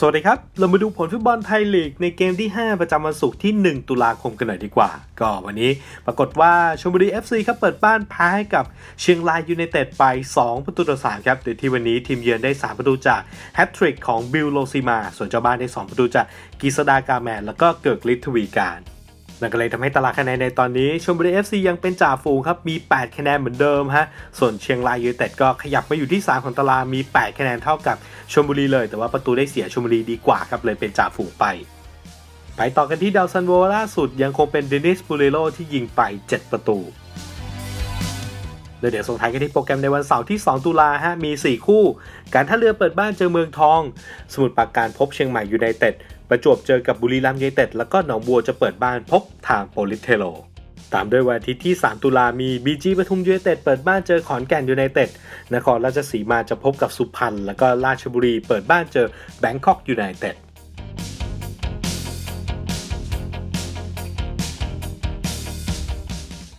สวัสดีครับ เรามาดูผลฟุตบอลไทยลีกในเกมที่ 5 ประจำวันศุกร์ที่ 1 ตุลาคมกันหน่อยดีกว่า ก็วันนี้ปรากฏว่าชลบุรี FC ครับเปิดบ้านแพ้ให้กับเชียงรายยูไนเต็ดไป 2 ประตูต่อ3ครับโดยที่วันนี้ทีมเยือนได้ 3 ประตูจากแฮตทริกของบิลโลซิมา ส่วนเจ้าบ้านได้ 2 ประตูจากกิษดากาแมน แล้วก็เกิร์กลิทวีการ นั่นก็เลยทำให้ตารางคะแนนในตอนนี้ชลบุรี FC ยังเป็นจ่าฝูงครับมี 8 คะแนนเหมือนเดิมฮะส่วนเชียงรายยูไนเต็ดก็ขยับมาอยู่ที่ 3 ของตารางมี 8 คะแนนเท่ากับชลบุรีเลย แต่ว่าประตูได้เสียชลบุรีดีกว่าครับเลยเป็นจ่าฝูงไปไปต่อกันที่ดาวซันโวล่าสุดยังคงเป็นเดนิสบูเรโลที่ยิงไป 7 ประตู เดี๋ยวส่งท้ายกันที่โปรแกรมในวันเสาร์ที่ 2 ตุลาฮะมี 4 คู่ การท่าเรือเปิดบ้านเจอเมืองทอง สมุทรปราการพบเชียงใหม่ยูไนเต็ด ประจวบเจอกับบุรีรัมย์ยูไนเต็ด แล้วก็หนองบัวจะเปิดบ้านพบทางโปลิเทโล ตามด้วยวันอาทิตย์ที่ 3 ตุลามี BG ปทุมยูไนเต็ดเปิดบ้านเจอขอนแก่นยูไนเต็ด นครราชสีมาจะพบกับสุพรรณ แล้วก็ราชบุรีเปิดบ้านเจอแบงคอกยูไนเต็ด